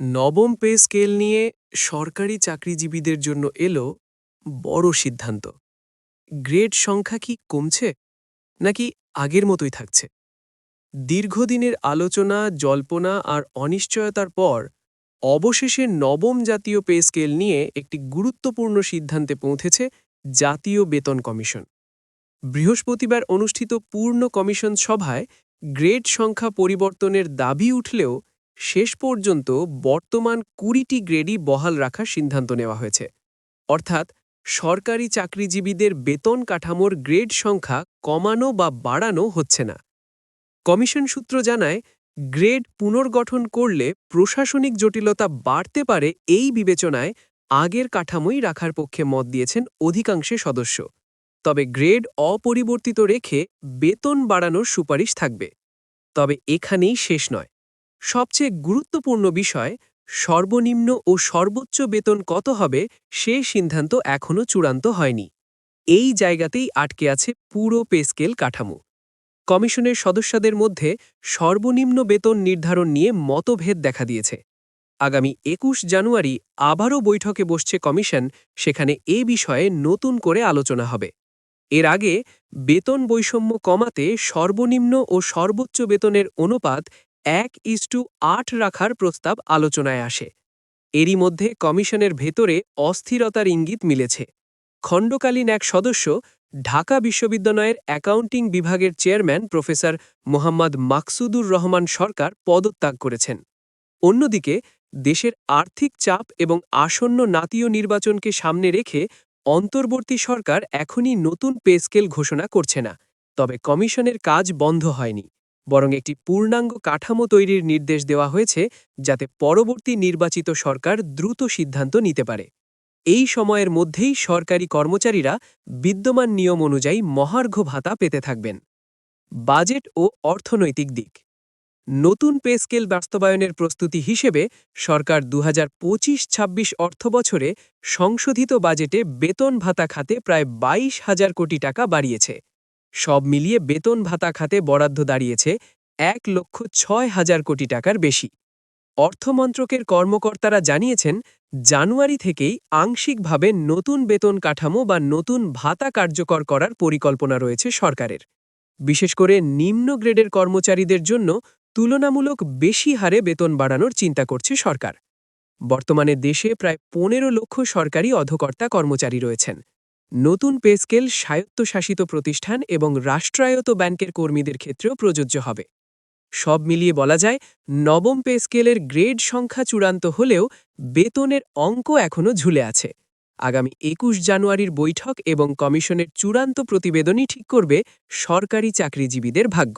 নবম pay scale নিয়ে সরকারি চাকরিজীবীদের জন্য এলো বড় সিদ্ধান্ত। গ্রেড সংখ্যা কি কমছে, নাকি আগের মতোই থাকছে? দীর্ঘদিনের আলোচনা, জল্পনা আর অনিশ্চয়তার পর অবশেষে নবম জাতীয় পে স্কেল নিয়ে একটি গুরুত্বপূর্ণ সিদ্ধান্তে পৌঁছেছে জাতীয় বেতন কমিশন। বৃহস্পতিবার অনুষ্ঠিত পূর্ণ কমিশন সভায় গ্রেড সংখ্যা পরিবর্তনের দাবি উঠলেও শেষ পর্যন্ত বর্তমান কুড়িটি গ্রেডই বহাল রাখার সিদ্ধান্ত নেওয়া হয়েছে। অর্থাৎ, সরকারি চাকরিজীবীদের বেতন কাঠামোর গ্রেড সংখ্যা কমানো বা বাড়ানো হচ্ছে না। কমিশন সূত্র জানায়, গ্রেড পুনর্গঠন করলে প্রশাসনিক জটিলতা বাড়তে পারে এই বিবেচনায় আগের কাঠামোই রাখার পক্ষে মত দিয়েছেন অধিকাংশে সদস্য। তবে গ্রেড অপরিবর্তিত রেখে বেতন বাড়ানোর সুপারিশ থাকবে। তবে এখানেই শেষ নয়। সবচেয়ে গুরুত্বপূর্ণ বিষয়, সর্বনিম্ন ও সর্বোচ্চ বেতন কত হবে সে সিদ্ধান্ত এখনও চূড়ান্ত হয়নি। এই জায়গাতেই আটকে আছে পুরো পেস্কেল কাঠামো। কমিশনের সদস্যদের মধ্যে সর্বনিম্ন বেতন নির্ধারণ নিয়ে মতভেদ দেখা দিয়েছে। আগামী একুশ জানুয়ারি আবারও বৈঠকে বসছে কমিশন, সেখানে এ বিষয়ে নতুন করে আলোচনা হবে। এর আগে বেতন বৈষম্য কমাতে সর্বনিম্ন ও সর্বোচ্চ বেতনের অনুপাত এক ইস্টু আট রাখার প্রস্তাব আলোচনায় আসে। এরই মধ্যে কমিশনের ভেতরে অস্থিরতার ইঙ্গিত মিলেছে। খণ্ডকালীন এক সদস্য, ঢাকা বিশ্ববিদ্যালয়ের অ্যাকাউন্টিং বিভাগের চেয়ারম্যান প্রফেসর মোহাম্মদ মাকসুদুর রহমান সরকার পদত্যাগ করেছেন। অন্যদিকে, দেশের আর্থিক চাপ এবং আসন্ন নাতীয় নির্বাচনকে সামনে রেখে অন্তর্বর্তী সরকার এখনই নতুন পে স্কেল ঘোষণা করছে না। তবে কমিশনের কাজ বন্ধ হয়নি। বরং একটি পূর্ণাঙ্গ কাঠামো তৈরির নির্দেশ দেওয়া হয়েছে যাতে পরবর্তী নির্বাচিত সরকার দ্রুত সিদ্ধান্ত নিতে পারে। এই সময়ের মধ্যেই সরকারি কর্মচারীরা বিদ্যমান নিয়ম অনুযায়ী মহার্ঘ ভাতা পেতে থাকবেন। বাজেট ও অর্থনৈতিক দিক। নতুন পে স্কেল বাস্তবায়নের প্রস্তুতি হিসেবে সরকার দু হাজার পঁচিশ ছাব্বিশ অর্থবছরে সংশোধিত বাজেটে বেতন ভাতা খাতে প্রায় বাইশ হাজার কোটি টাকা বাড়িয়েছে। সব মিলিয়ে বেতন ভাতা খাতে বরাদ্দ দাঁড়িয়েছে এক লক্ষ ছয় হাজার কোটি টাকার বেশি। অর্থমন্ত্রকের কর্মকর্তারা জানিয়েছেন, জানুয়ারি থেকেই আংশিকভাবে নতুন বেতন কাঠামো বা নতুন ভাতা কার্যকর করার পরিকল্পনা রয়েছে সরকারের। বিশেষ করে নিম্ন গ্রেডের কর্মচারীদের জন্য তুলনামূলক বেশি হারে বেতন বাড়ানোর চিন্তা করছে সরকার। বর্তমানে দেশে প্রায় পনেরো লক্ষ সরকারি অধকর্তা কর্মচারী রয়েছেন। নতুন পেস্কেল স্বায়ত্তশাসিত প্রতিষ্ঠান এবং রাষ্ট্রায়ত্ত ব্যাংকের কর্মীদের ক্ষেত্রেও প্রযোজ্য হবে। সব মিলিয়ে বলা যায়, নবম পে স্কেলের গ্রেড সংখ্যা চূড়ান্ত হলেও বেতনের অঙ্ক এখনও ঝুলে আছে। আগামী একুশ জানুয়ারির বৈঠক এবং কমিশনের চূড়ান্ত প্রতিবেদনই ঠিক করবে সরকারি চাকরিজীবীদের ভাগ্য।